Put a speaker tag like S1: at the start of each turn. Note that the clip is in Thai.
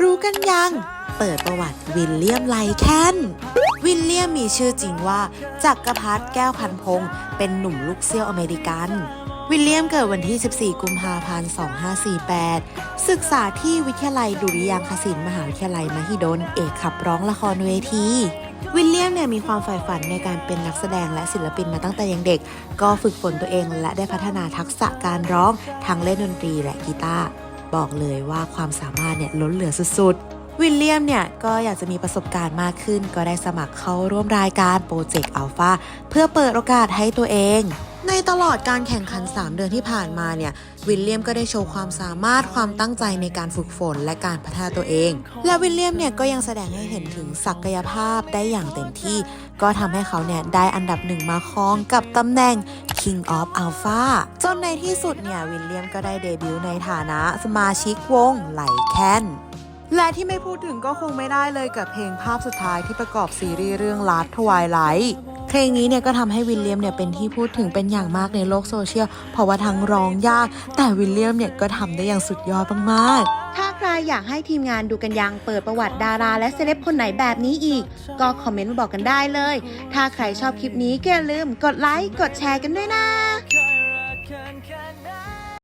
S1: รู้กันยัง เปิดประวัติวิลเลียมไลแคน วิลเลียมมีชื่อจริงว่าจักรพรรดิแก้วพันพงศ์เป็นหนุ่มลูกเซี่ยวอเมริกัน วิลเลียมเกิดวันที่ 14 กุมภาพันธ์ 2548 ศึกษาที่วิทยาลัยดุริยางคศิลป์มหาวิทยาลัยมหิดล เอกขับร้องละครเวทีวิลเลียมเนี่ยมีความใฝ่ฝันในการเป็นนักแสดงและศิลปินมาตั้งแต่ยังเด็ก ก็ฝึกฝนตัวเองและได้พัฒนาทักษะการร้องทั้งเล่นดนตรีและกีตาร์ บอกเลยว่าความสามารถเนี่ยล้นเหลือสุดๆ วิลเลียมเนี่ยก็อยากจะมีประสบการณ์มากขึ้น ก็ได้สมัครเข้าร่วมรายการโปรเจกต์อัลฟาเพื่อเปิดโอกาสให้ตัวเอง ในตลอดการแข่งขัน 3 เดือนที่ผ่านมาเนี่ย วิลเลียมก็ได้โชว์ความสามารถความตั้งใจในการฝึกฝนและการพัฒนาตัวเอง และวิลเลียมเนี่ยก็ยังแสดงให้เห็นถึงศักยภาพได้อย่างเต็มที่ ก็ทำให้เขาเนี่ยได้อันดับหนึ่งมาครองกับตำแหน่ง King of Alpha จนในที่สุดเนี่ยวิลเลียมก็ได้เดบิวต์ในฐานะสมาชิกวงไหลแคนและที่ไม่พูดถึงก็คงไม่ได้เลยกับเพลงภาพสุดท้ายที่ประกอบซีรีส์เรื่อง Last Twilight เพลงนี้เนี่ยก็ทำให้วิลเลียมเนี่ยเป็นที่พูดถึงเป็นอย่างมากในโลกโซเชียล เพราะว่าทั้งร้องยาก แต่วิลเลียมเนี่ยก็ทำได้อย่างสุดยอดมากๆ
S2: ถ้าใครอยากให้ทีมงานดูกันยังเปิดประวัติดาราและเซเลบคนไหนแบบนี้อีก ก็คอมเมนต์มาบอกกันได้เลย ถ้าใครชอบคลิปนี้ก็อย่าลืมกดไลค์กดแชร์กันด้วยนะ